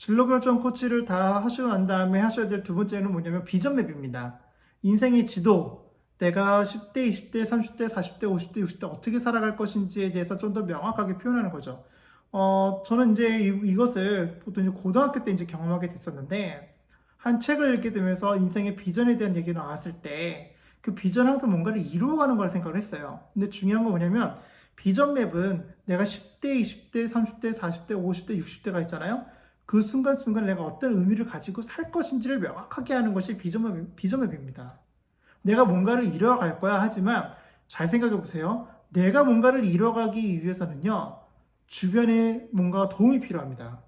진로 결정 코치를 다 하시고 난 다음에 하셔야 될 두 번째는 뭐냐면 비전 맵입니다. 인생의 지도, 내가 10대, 20대, 30대, 40대, 50대, 60대 어떻게 살아갈 것인지에 대해서 좀 더 명확하게 표현하는 거죠. 어, 저는 이제 이, 것을 보통 이제 고등학교 때 이제 경험하게 됐었는데, 한 책을 읽게 되면서 인생의 비전에 대한 얘기가 나왔을 때, 그 비전 항상 뭔가를 이루어가는 걸 생각을 했어요. 근데 중요한 건 뭐냐면, 비전 맵은 내가 10대, 20대, 30대, 40대, 50대, 60대가 있잖아요. 그 순간순간 내가 어떤 의미를 가지고 살 것인지를 명확하게 하는 것이 비전 맵, 비전 맵입니다. 내가 뭔가를 이뤄갈 거야 하지만 잘 생각해 보세요. 내가 뭔가를 이뤄가기 위해서는요, 주변에 뭔가 도움이 필요합니다.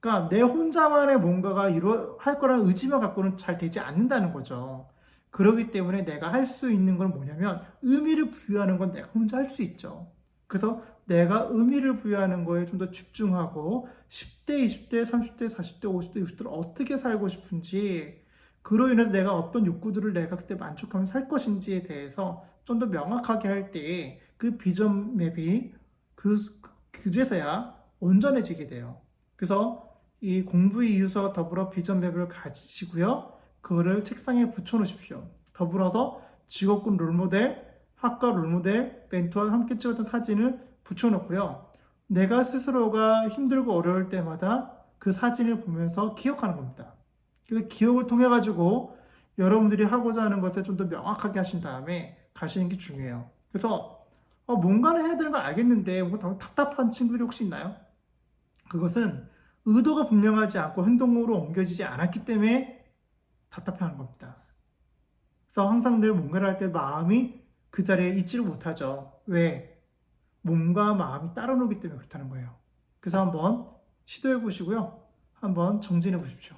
그러니까 내 혼자만의 뭔가가 이루어 할 거라는 의지만 갖고는 잘 되지 않는다는 거죠. 그렇기 때문에 내가 할 수 있는 건 뭐냐면 의미를 부여하는 건 내가 혼자 할 수 있죠. 그래서 내가 의미를 부여하는 거에 좀 더 집중하고 10대, 20대, 30대, 40대, 50대, 60대를 어떻게 살고 싶은지 그로 인해서 내가 어떤 욕구들을 내가 그때 만족하면 살 것인지에 대해서 좀 더 명확하게 할 때 그 비전 맵이 그, 그제서야 온전해지게 돼요. 그래서 이 공부의 이유서 더불어 비전 맵을 가지시고요. 그거를 책상에 붙여 놓으십시오. 더불어서 직업군 롤모델, 학과 롤모델, 멘토와 함께 찍었던 사진을 붙여 놓고요. 내가 스스로가 힘들고 어려울 때마다 그 사진을 보면서 기억하는 겁니다. 그래서 기억을 통해 가지고 여러분들이 하고자 하는 것을 좀더 명확하게 하신 다음에 가시는 게 중요해요. 그래서 어, 뭔가를 해야 되는 걸 알겠는데 뭐 답답한 친구들이 혹시 있나요? 그것은 의도가 분명하지 않고 행동으로 옮겨지지 않았기 때문에 답답해하는 겁니다. 그래서 항상 늘 뭔가를 할 때 마음이 그 자리에 있지를 못하죠. 왜? 몸과 마음이 따로 놀기 때문에 그렇다는 거예요. 그래서 한번 시도해 보시고요. 한번 정진해 보십시오.